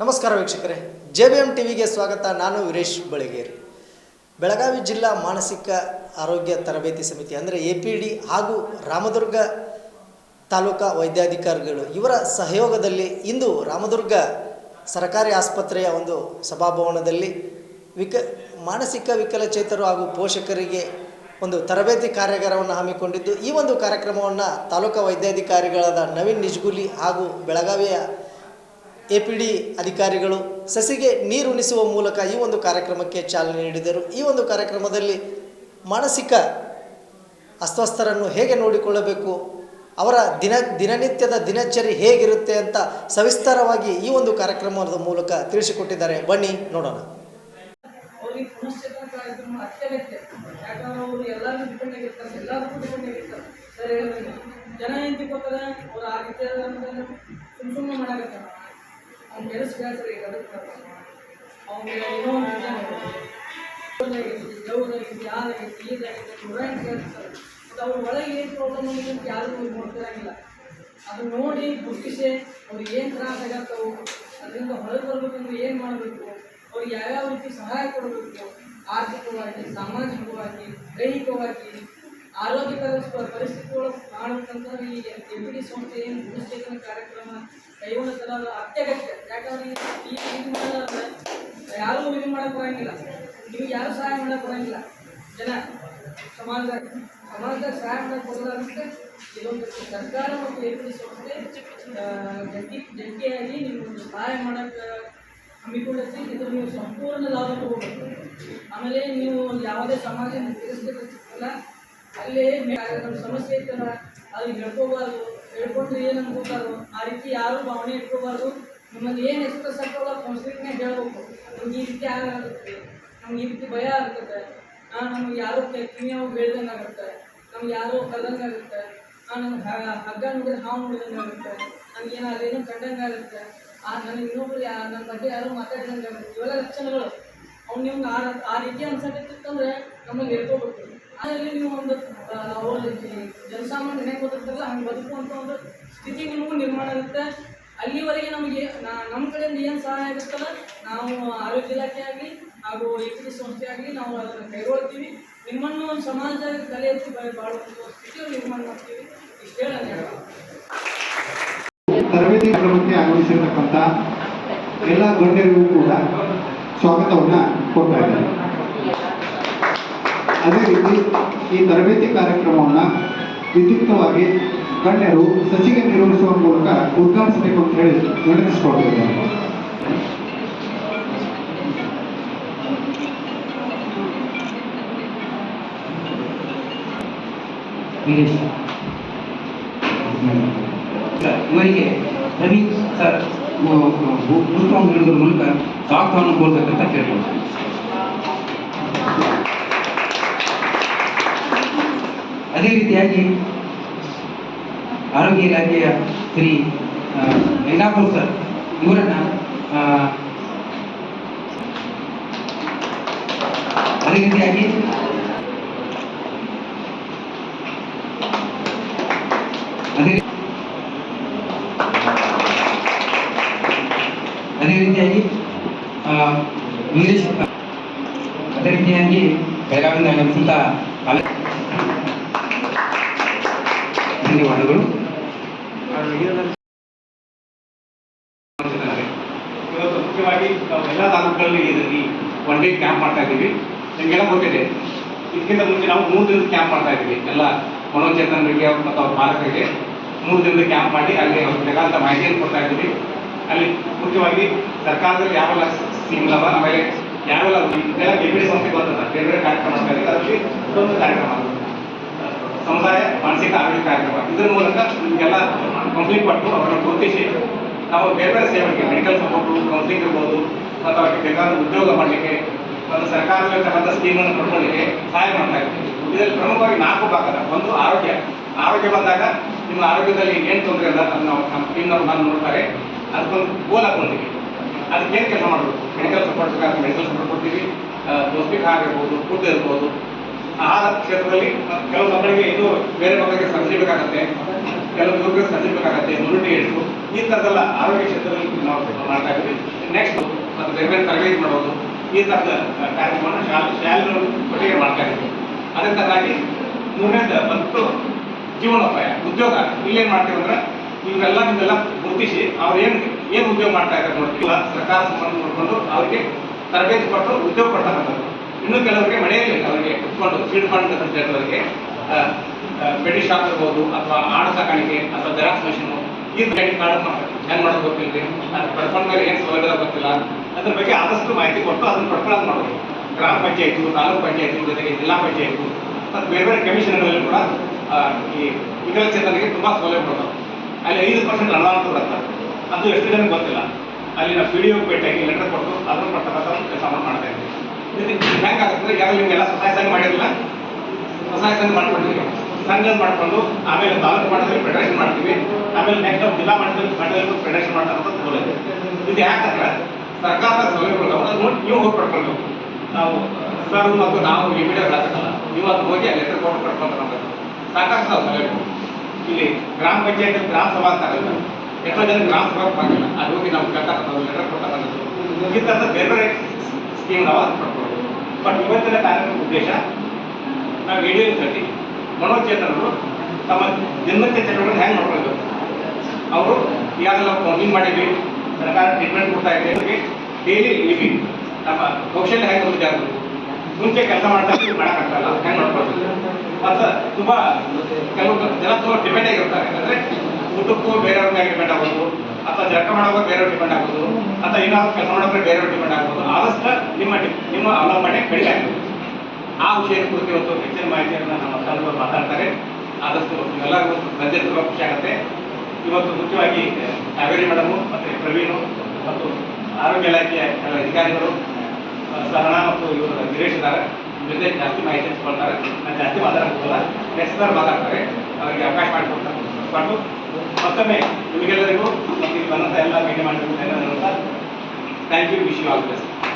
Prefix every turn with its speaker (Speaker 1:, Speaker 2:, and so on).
Speaker 1: ನಮಸ್ಕಾರ ವೀಕ್ಷಕರೇ. J B M ಟಿವಿಗೆ ಸ್ವಾಗತ. ನಾನು ವೀರೇಶ್ ಬೆಳಗೇರಿ. ಬೆಳಗಾವಿ ಜಿಲ್ಲಾ ಮಾನಸಿಕ ಆರೋಗ್ಯ ತರಬೇತಿ ಸಮಿತಿ ಅಂದರೆ ಎ ಪಿ ಡಿ ಹಾಗೂ ರಾಮದುರ್ಗ ತಾಲೂಕಾ ವೈದ್ಯಾಧಿಕಾರಿಗಳು ಇವರ ಸಹಯೋಗದಲ್ಲಿ ಇಂದು ರಾಮದುರ್ಗ ಸರ್ಕಾರಿ ಆಸ್ಪತ್ರೆಯ ಒಂದು ಸಭಾಭವನದಲ್ಲಿ ವಿಕ ಮಾನಸಿಕ ವಿಕಲಚೇತರು ಹಾಗೂ ಪೋಷಕರಿಗೆ ಒಂದು ತರಬೇತಿ ಕಾರ್ಯಾಗಾರವನ್ನು ಹಮ್ಮಿಕೊಂಡಿದ್ದು, ಈ ಒಂದು ಕಾರ್ಯಕ್ರಮವನ್ನು ತಾಲೂಕಾ ವೈದ್ಯಾಧಿಕಾರಿಗಳಾದ ನವೀನ್ ನಿಜ್ಗುಲಿ ಹಾಗೂ ಬೆಳಗಾವಿಯ ಎ ಪಿ ಡಿ ಅಧಿಕಾರಿಗಳು ಸಸಿಗೆ ನೀರು ಉಣಿಸುವ ಮೂಲಕ ಈ ಒಂದು ಕಾರ್ಯಕ್ರಮಕ್ಕೆ ಚಾಲನೆ ನೀಡಿದರು. ಈ ಒಂದು ಕಾರ್ಯಕ್ರಮದಲ್ಲಿ ಮಾನಸಿಕ ಅಸ್ವಸ್ಥರನ್ನು ಹೇಗೆ ನೋಡಿಕೊಳ್ಳಬೇಕು, ಅವರ ದಿನ, ದಿನನಿತ್ಯದ ದಿನಚರಿ ಹೇಗಿರುತ್ತೆ ಅಂತ ಸವಿಸ್ತಾರವಾಗಿ ಈ ಒಂದು ಕಾರ್ಯಕ್ರಮದ ಮೂಲಕ ತಿಳಿಸಿಕೊಟ್ಟಿದ್ದಾರೆ. ಬನ್ನಿ, ನೋಡೋಣ.
Speaker 2: ಜನ ಏನು ತಿಳ್ಕೊತಾರೆ ಅವ್ರು ಆ ರೀತಿ ಸುಮ್ ಸುಮ್ಮನೆ ಮಾಡಾಕತ್ತಾರ. ಅವ್ನ ಕೆಲಸ ಬೇಸರ ಈಗ ಅದಕ್ಕೆ ಅವ್ನಿಗೆ ಏನೋ ಒಂದು ನೂರಾಂಟ್ ಕೇಳ್ತಾರೆ ಮತ್ತು ಅವ್ರ ಒಳಗೆ ಏನು ಪ್ರಾಬ್ಲಮ್ ಆಗಿದೆ ಅಂತ ಯಾರು ನೋಡ್ತಿರಂಗಿಲ್ಲ ಅದು ನೋಡಿ ಗುರುತಿಸಿ ಅವ್ರಿಗೆ ಏನು ತ್ರಾಸ ಅದರಿಂದ ಹೊರಗೆ ಬರ್ಬೇಕಂದ್ರೆ ಏನು ಮಾಡಬೇಕು ಅವ್ರಿಗೆ ಯಾವ್ಯಾವ ರೀತಿ ಸಹಾಯ ಕೊಡಬೇಕು ಆರ್ಥಿಕವಾಗಿ ಸಾಮಾಜಿಕವಾಗಿ ದೈಹಿಕವಾಗಿ ಆರೋಗ್ಯಕರ ಪ- ಪರಿಸ್ಥಿತಿಯೊಳಗೆ ಮಾಡಬೇಕಂತಂದ್ರೆ ಈ ಎಂ ಪಿ ಡಿ ಸಂಸ್ಥೆ ಏನು ಪುನಶ್ಚೇತನ ಕಾರ್ಯಕ್ರಮ ಅದು ಅತ್ಯಗತ್ಯ. ಯಾಕಂದ್ರೆ ಇದು ಮಾಡೋದಾದ್ರೆ ಯಾರೂ ಇದು ಮಾಡಕ್ಕೆ ಬರಂಗಿಲ್ಲ. ನೀವು ಯಾರು ಸಹಾಯ ಮಾಡಕ್ಕೆ ಬರಂಗಿಲ್ಲ. ಜನ, ಸಮಾಜದಾಗ ಸಮಾಜದಾಗ ಸಹಾಯ ಮಾಡಕ್ಕೆ ಬರೋದಾಗುತ್ತೆ. ಇದೊಂದು ಸರ್ಕಾರ ಮತ್ತು ಎ ಪಿ ಸಂಸ್ಥೆ ಜಂಟಿ, ಜಂಟಿಯಾಗಿ ನಿಮ್ಗೊಂದು ಸಹಾಯ ಮಾಡಕ್ಕೆ ಹಮ್ಮಿಕೊಳ್ಳುತ್ತೆ ಇದ್ರ ನೀವು ಸಂಪೂರ್ಣ ಲಾಭ ತಗೋಬೇಕು. ಆಮೇಲೆ ನೀವು ಯಾವುದೇ ಸಮಾಜ ತಿಳಿಸ್ಬೇಕಲ್ಲ ಅಲ್ಲೇ ನಮ್ಮ ಸಮಸ್ಯೆ ಇತ್ತಲ್ಲ ಅಲ್ಲಿ ಹೇಳ್ಕೋಬಾರ್ದು. ಹೇಳ್ಕೊಂಡ್ರೆ ಏನು ಅನ್ಕೋಬಾರ್ದು ಆ ರೀತಿ ಯಾರು ಭಾವನೆ ಇಟ್ಕೋಬಾರ್ದು. ನಿಮ್ಮಲ್ಲಿ ಏನು ಎಕ್ಸ್ಪ್ರೆಸ್ ಆಗ್ತಾವಲ್ಲ ಕೌನ್ಸಿಲಿಂಗ್ನಾಗ ಹೇಳ್ಬೇಕು. ನಮ್ಗೆ ಈ ರೀತಿ ಆಗುತ್ತೆ? ನಮ್ಗೆ ಈ ರೀತಿ ಭಯ ಆಗ್ತದೆ ಹಾಂ ನಮ್ಗೆ ಯಾರೋ ಕಿವಿಯಾವು ಬೆಳ್ದಂಗೆ ಆಗುತ್ತೆ. ನಮ್ಗೆ ಯಾರೋ ಕಲ್ದಂಗೆ ಆಗುತ್ತೆ. ಹಾಂ ನಮ್ಗೆ ಹಗ್ಗ ನೋಡಿದ್ರೆ ಹಾವು ನೋಡಿದಂಗೆ ಆಗುತ್ತೆ. ಏನೋ ಅದೇನೋ ಕಂಡಂಗೆ ಆಗುತ್ತೆ. ಆ ನನಗೆ ಇನ್ನೊಬ್ರು ಯಾ ನನ್ನ ಬಗ್ಗೆ ಯಾರೋ ಮಾತಾಡಿದಂಗೆ ಆಗುತ್ತೆ. ಇವೆಲ್ಲ ಲಕ್ಷಣಗಳು. ಅವ್ನು ನಿಮ್ಗೆ ಆ ಆ ರೀತಿ ಅನ್ಸಕತ್ತಿತ್ತಂದ್ರೆ ನಮ್ಮಲ್ಲಿ ಹೇಳ್ಕೋಬೇಕು. ಅದರಲ್ಲಿ ಒಂದು ಜನಸಾಮಾನ್ಯ ನೆನಪು ಗೊತ್ತಿರ್ತಲ್ಲ ಹಂಗೆ ಬದುಕುವಂಥ ಒಂದು ಸ್ಥಿತಿ ನಿಮಗೂ ನಿರ್ಮಾಣ ಆಗುತ್ತೆ. ಅಲ್ಲಿವರೆಗೆ ನಮಗೆ ನಮ್ಮ ಕಡೆಯಿಂದ ಏನು ಸಹಾಯ ಆಗುತ್ತಲ್ಲ, ನಾವು ಆರೋಗ್ಯ ಇಲಾಖೆ ಆಗಲಿ ಹಾಗೂ ಹೆಚ್ಚಿನ ಪಿ ಸಂಸ್ಥೆ ಆಗಲಿ ನಾವು ಅದನ್ನು ಕೈಗೊಳ್ತೀವಿ. ನಿಮ್ಮನ್ನು ಒಂದು ಸಮಾಜ ತಲೆ ಎತ್ತಿ ಬಾಳುವಂಥ ಸ್ಥಿತಿಯನ್ನು ನಿರ್ಮಾಣ ಮಾಡ್ತೀವಿ. ಇಷ್ಟು ಹೇಳಿ ನಾನು ಹೇಳ್ತೀನಿ.
Speaker 3: ತರಬೇತಿ ಕಾರ್ಯಕ್ರಮಕ್ಕೆ ಆಗಮಿಸಿರ್ತಕ್ಕಂಥ ಎಲ್ಲ ಗಣ್ಯರಿಗೂ ಕೂಡ ಸ್ವಾಗತವನ್ನ ಕೊಡ್ತಾ ಇದ್ದಾರೆ ಅದೇ ರೀತಿ ಈ ತರಬೇತಿ ಕಾರ್ಯಕ್ರಮವನ್ನು ವಿದ್ಯುಕ್ತವಾಗಿ ಗಣ್ಯರು ಸಸಿಗೆ ನಿರ್ವಹಿಸುವ ಮೂಲಕ ಉದ್ಘಾಟಿಸಬೇಕು ಅಂತ ಹೇಳಿ ವಿನಂತಿಸಿಕೊಳ್ತಿದ್ದಾರೆ
Speaker 4: ವೀರೇಶ್. ಇವರಿಗೆ ರವಿ ಸರ್ ಪುಸ್ತಕ ನೀಡೋದ್ರ ಮೂಲಕ ಸ್ವಾಗತವನ್ನು ಕೋರ್ಬೇಕಂತ ಕೇಳ್ಕೊಳ್ತೀನಿ. ಅದೇ ರೀತಿಯಾಗಿ ಆರೋಗ್ಯ ಇಲಾಖೆಯ ಶ್ರೀ ಆ, ಮೈಲಾಪುರ್ ಸರ್ ಇವರನ್ನ ಆ, ಅದೇ ರೀತಿಯಾಗಿ ಅದೇ ಅದೇ ರೀತಿಯಾಗಿ ಆ, ವೀರೇಶ್ ಅದೇ ರೀತಿಯಾಗಿ ಬೆಳಗಾವಿಯಿಂದ ಆಗಮಿಸಿದ ಧನ್ಯವಾದಗಳು.
Speaker 5: ಇವತ್ತು ಮುಖ್ಯವಾಗಿ ಎಲ್ಲ ತಾಲೂಕುಗಳಲ್ಲಿ ಇದರಲ್ಲಿ ಒನ್ ಡೇ ಕ್ಯಾಂಪ್ ಮಾಡ್ತಾ ಇದ್ದೀವಿ. ನಿಮಗೆಲ್ಲ ಗೊತ್ತಿದೆ. ಇದಕ್ಕಿಂತ ಮುಂಚೆ ನಾವು ಮೂರು ದಿನದ ಕ್ಯಾಂಪ್ ಮಾಡ್ತಾ ಇದ್ದೀವಿ. ಎಲ್ಲ ಮನೋಚೇತನರಿಗೆ ಮತ್ತು ಅವ್ರ ಪಾಲಕರಿಗೆ ಮೂರು ದಿನದ ಕ್ಯಾಂಪ್ ಮಾಡಿ ಅಲ್ಲಿ ಅವ್ರ ಬೇಕಾದಂಥ ಮಾಹಿತಿಯನ್ನು ಕೊಡ್ತಾ ಇದ್ದೀವಿ. ಅಲ್ಲಿ ಮುಖ್ಯವಾಗಿ ಸರ್ಕಾರದಲ್ಲಿ ಯಾವೆಲ್ಲ ಸ್ಕೀಮ್ ಆಮೇಲೆ ಯಾವೆಲ್ಲ ಬೇರೆ ಬೇರೆ ಸಂಸ್ಥೆ ಬರ್ತದೆ? ಬೇರೆ ಬೇರೆ ಕಾರ್ಯಕ್ರಮ ಮಾಡ್ತಾ ಇದ್ದೀವಿ ಅದರಲ್ಲಿ ಇದೊಂದು ಕಾರ್ಯಕ್ರಮ. ಸಮುದಾಯ ಮಾನಸಿಕ ಆರೋಗ್ಯ ಕಾರ್ಯಕ್ರಮ ಇದರ ಮೂಲಕ ನಿಮಗೆಲ್ಲ ಕಂಪ್ಲೀಟ್ ಪಟ್ಟು ಅವರನ್ನು ಗುರುತಿಸಿ ನಾವು ಬೇರೆ ಬೇರೆ ಸೇವೆಗೆ ಮೆಡಿಕಲ್ ಸಪೋರ್ಟು ಕೌನ್ಸಿಲಿಂಗ್ ಇರ್ಬೋದು ಮತ್ತು ಅವರಿಗೆ ಬೇಕಾದ ಉದ್ಯೋಗ ಮಾಡಲಿಕ್ಕೆ ಮತ್ತು ಸರ್ಕಾರದಲ್ಲಿರ್ತಕ್ಕಂಥ ಸ್ಕೀಮನ್ನು ಪಡ್ಕೊಳ್ಳಿಕ್ಕೆ ಸಹಾಯ ಮಾಡ್ತಾ ಇದ್ದೀವಿ. ಇದರಲ್ಲಿ ಪ್ರಮುಖವಾಗಿ ನಾಲ್ಕು ಭಾಗ ಅದ. ಒಂದು ಆರೋಗ್ಯ. ಆರೋಗ್ಯ ಬಂದಾಗ ನಿಮ್ಮ ಆರೋಗ್ಯದಲ್ಲಿ ಏನು ತೊಂದರೆ ಇಲ್ಲ ಅದನ್ನು ನಮ್ಮ ಟೀಮ್ನವ್ರು ನಾನು ನೋಡ್ತಾರೆ. ಅದಕ್ಕೊಂದು ಗೋಲ್ ಹಾಕೊಂಡಿದ್ದೀವಿ ಅದಕ್ಕೆ ಏನು ಕೆಲಸ ಮಾಡಬೇಕು? ಮೆಡಿಕಲ್ ಸಪೋರ್ಟ್ ಬೇಕಾದ್ರೆ ಮೆಡಿಕಲ್ ಸಪೋರ್ಟ್ ಕೊಡ್ತೀವಿ. ಆ, ಆಗಿರ್ಬೋದು ಫುಡ್ ಇರ್ಬೋದು. ಆಹಾರ ಕ್ಷೇತ್ರದಲ್ಲಿ ಕೆಲವು ಮಕ್ಕಳಿಗೆ ಇದು ಬೇರೆ ಮಕ್ಕಳಿಗೆ ಸಬ್ಸಿಡಿ ಬೇಕಾಗುತ್ತೆ ಕೆಲವು ಮಕ್ಕಳಿಗೆ ಕಲಿಬೇಕಾಗತ್ತೆ ನುರುಟಿ ಎಷ್ಟು ಈ ಥರದೆಲ್ಲ ಆರೋಗ್ಯ ಕ್ಷೇತ್ರದಲ್ಲಿ ನಾವು ಮಾಡ್ತಾ ಇದ್ದೀವಿ. ನೆಕ್ಸ್ಟ್ ಮತ್ತು ಬೇರೆ ತರಬೇತಿ ಮಾಡೋದು ಈ ಥರದ ಕಾರ್ಯಕ್ರಮವನ್ನು ಶಾಲೆ, ಶಾಲೆಗಳ ಒಟ್ಟಿಗೆ ಮಾಡ್ತಾ ಇದ್ದೀವಿ. ಅದೇ ಥರವಾಗಿ ಮುಂದಿನ ಮತ್ತು ಜೀವನೋಪಾಯ, ಉದ್ಯೋಗ. ಇಲ್ಲೇನು ಮಾಡ್ತೀವಿ ಅಂದ್ರೆ ಇವೆಲ್ಲ ನಿಮ್ಮೆಲ್ಲ ಗುರುತಿಸಿ ಅವ್ರು ಏನು ಏನು ಉದ್ಯೋಗ ಮಾಡ್ತಾ ಇದ್ದಾರೆ ನೋಡ್ತೀವಿ ಸರ್ಕಾರ ಸಂಬಂಧ ನೋಡಿಕೊಂಡು ಅವರಿಗೆ ತರಬೇತಿ ಕೊಟ್ಟು ಉದ್ಯೋಗ ಕೊಡ್ತಕ್ಕಂಥದ್ದು ಇನ್ನು ಕೆಲವರಿಗೆ ಮನೆಯಲ್ಲಿ ಅವರಿಗೆ ಕುತ್ಕೊಂಡು, ಫೀಡ್ ಫಂಡ್ ಅಂತ ಹೇಳೋರಿಗೆ ಬೆಡಿ ಶಾಪ್ ಇರ್ಬೋದು ಅಥವಾ ಆಡು ಸಾಕಾಣಿಕೆ ಅಥವಾ ಜೆರಾಕ್ಸ್ ಮೆಷಿನು, ಈ ಕ್ರೆಡಿಟ್ ಕಾರ್ಡ್ ಹೆಂಗೆ ಮಾಡೋದು ಗೊತ್ತಿಲ್ಲ ಅದು ಪಡ್ಕೊಂಡ ಮೇಲೆ ಏನು ಸೌಲಭ್ಯ ಗೊತ್ತಿಲ್ಲ. ಅದ್ರ ಬಗ್ಗೆ ಆದಷ್ಟು ಮಾಹಿತಿ ಕೊಟ್ಟು ಅದನ್ನು ಪಡ್ಕೊಳ್ಳೋದು ಮಾಡೋದು ಗ್ರಾಮ ಪಂಚಾಯಿತಿ, ತಾಲೂಕು ಪಂಚಾಯಿತಿ ಜೊತೆಗೆ ಜಿಲ್ಲಾ ಪಂಚಾಯಿತಿ ಮತ್ತು ಬೇರೆ ಬೇರೆ ಕಮಿಷನ್ಗಳಲ್ಲಿ ಕೂಡ ಈ ವಿಕಲಚೇತನಿಗೆ ತುಂಬ ಸೌಲಭ್ಯ ಕೊಡ್ತಾರೆ ಅಲ್ಲಿ ಐದು ಪರ್ಸೆಂಟ್ ಅನುದಾನ ಬರುತ್ತೆ ಅದು ಎಷ್ಟು ಜನಕ್ಕೆ ಗೊತ್ತಿಲ್ಲ. ಅಲ್ಲಿನ ಪಿ ಡಿ ಒ ಭೇಟಿಯಾಗಿ ಲೆಟರ್ ಕೊಟ್ಟು ಅದನ್ನು ಪಡ್ತಕ್ಕಂಥ ಕೆಲಸ ಮಾಡ್ತಾ ಇದ್ದೀವಿ. ಇದು ಹೆಂಗಾಗುತ್ತೆ ಈಗ ನಿಮಗೆಲ್ಲ ಸಹಾಯ ಸಂಘ ಮಾಡಿರಲ್ಲ ಸಹಾಯ ಸಂಘ ಮಾಡ್ಕೊಂಡಿದ್ದೀವಿ ಸಂಘ ಮಾಡಿಕೊಂಡು ಆಮೇಲೆ ತಾಲೂಕು ಮಟ್ಟದಲ್ಲಿ ಫೆಡರೇಷನ್ ಮಾಡ್ತೀವಿ ಆಮೇಲೆ ನೆಕ್ಸ್ಟ್ ಜಿಲ್ಲಾ ಮಟ್ಟದಲ್ಲಿ ಮಟ್ಟದಲ್ಲಿ ಫೆಡರೇಷನ್ ಮಾಡ್ತಾರಂತ ಗೋಲ್ ಇದೆ ಇದು ಯಾಕಂದ್ರೆ ಸರ್ಕಾರದ ಸೌಲಭ್ಯಗಳು ಅದನ್ನು ನೋಡಿ ನೀವು ಹೋಗಿ ಪಡ್ಕೊಳ್ಬೇಕು ನಾವು ಸರ್ ಮತ್ತು ನಾವು ಇಮಿಡಿಯೇಟ್ ಹಾಕಲ್ಲ ನೀವು ಅದು ಹೋಗಿ ಅಲ್ಲಿ ಲೆಟರ್ ಕೊಟ್ಟು ಪಡ್ಕೊಂತಾರೆ ಸಾಕಷ್ಟು ಸೌಲಭ್ಯಗಳು ಸೌಲಭ್ಯ ಇಲ್ಲಿ ಗ್ರಾಮ ಪಂಚಾಯತ್ ಗ್ರಾಮ ಸಭಾ ಅಂತ ಆಗಲ್ಲ ಎಷ್ಟೋ ಜನ ಗ್ರಾಮ ಸಭಾ ಅದು ಹೋಗಿ ನಾವು ಕೇಳ್ತಕ್ಕಂಥದ್ದು ಲೆಟರ್ ಕೊಡ್ತಕ್ಕಂಥದ್ದು ಈ ಥರದ ಬೇರೆ ಬೇರೆ ಸ್ಕೀಮ್ ನಾವು ಅದು ಬಟ್ ಇವತ್ತಿನ ಕಾರ್ಯಕ್ರಮದ ಉದ್ದೇಶ, ನಾವು ವಿಡಿಯೋ ಕಟ್ಟಿ ಮನೋಚೇತನರು ತಮ್ಮ ದಿನನಿತ್ಯ ಚಟುವಟಿಕೆ ಹೆಂಗೆ ನೋಡ್ಬೇಕು ಅವರು ಈಗಾಗಲೇ ನಾವು ಕೌನ್ಸಿಲಿಂಗ್ ಮಾಡಿದ್ವಿ, ಸರ್ಕಾರ ಟ್ರೀಟ್ಮೆಂಟ್ ಕೊಡ್ತಾ ಇದೆ. ಡೈಲಿ ಲಿವಿಂಗ್ ನಮ್ಮ ಕೌಶಲ್ಯ ಹೆಂಗೆ ಮುಂದೆ ಮುಂಚೆ ಕೆಲಸ ಮಾಡ್ತಾ ಮಾಡೋಕ್ಕಾಗಲ್ಲ ಹೆಂಗೆ ನೋಡ್ಬೋದು ಮತ್ತು ತುಂಬ ಕೆಲವು ಜನ ತುಂಬ ಡಿಪೆಂಡ್ ಆಗಿರ್ತಾರೆ. ಯಾಕಂದರೆ ಊಟಕ್ಕೂ ಬೇರೆಯವ್ರಿಗೆ ಮೇಲೆ ಡಿಪೆಂಡ್ ಆಗೋದು ಅಥವಾ ಜರ್ಕ ಮಾಡೋವಾಗ ಬೇರೆ ಡಿಪೆಂಡ್ ಆಗ್ಬೋದು, ಅಥವಾ ಏನಾದ್ರು ಕೆಲಸ ಮಾಡೋದ್ರೆ ಬೇರೆ ಡಿಪೆಂಡ್ ಆಗ್ಬೋದು, ಆದಷ್ಟು ನಿಮ್ಮ ನಿಮ್ಮ ಅವಲಂಬನೆ ಕಡಿಮೆ ಆಗ್ಬೋದು. ಆ ವಿಷಯದ ಕುರಿತು ಇವತ್ತು ಹೆಚ್ಚಿನ ಮಾಹಿತಿಯನ್ನು ನಮ್ಮ ತಂಡವರು ಮಾತಾಡ್ತಾರೆ. ಆದಷ್ಟು ಎಲ್ಲರಿಗೂ ಗದ್ದೆ ತುಂಬ ಖುಷಿ ಆಗುತ್ತೆ. ಇವತ್ತು ಮುಖ್ಯವಾಗಿ ಕಾವೇರಿ ಮೇಡಮು ಮತ್ತು ಪ್ರವೀಣು ಮತ್ತು ಆರೋಗ್ಯ ಇಲಾಖೆಯ ಕೆಲವು ಅಧಿಕಾರಿಗಳು ಸರಣ ಮತ್ತು ಇವರು ಗಿರೀಶ್ ಇದ್ದಾರೆ ಜೊತೆ ಜಾಸ್ತಿ ಮಾಹಿತಿ ಹಂಚ್ಕೊಳ್ತಾರೆ. ನಾನು ಜಾಸ್ತಿ ಮಾತಾಡೋಕ್ಕೋಲ್ಲ ನೆಕ್ಸ್ಟ್ ಮಾತಾಡ್ತಾರೆ. ಅವರಿಗೆ ಅವಕಾಶ ಮಾಡಿಕೊಡ್ತಾರೆ. ಕೊಟ್ಟು ಮತ್ತೊಮ್ಮೆ ನಿಮಗೆಲ್ಲರಿಗೂ ಮತ್ತು ಇಲ್ಲಿ ಬಂದಂಥ ಎಲ್ಲ ಮೀಡಿಯಾ ಮಾಡಿದ thank you wish you all best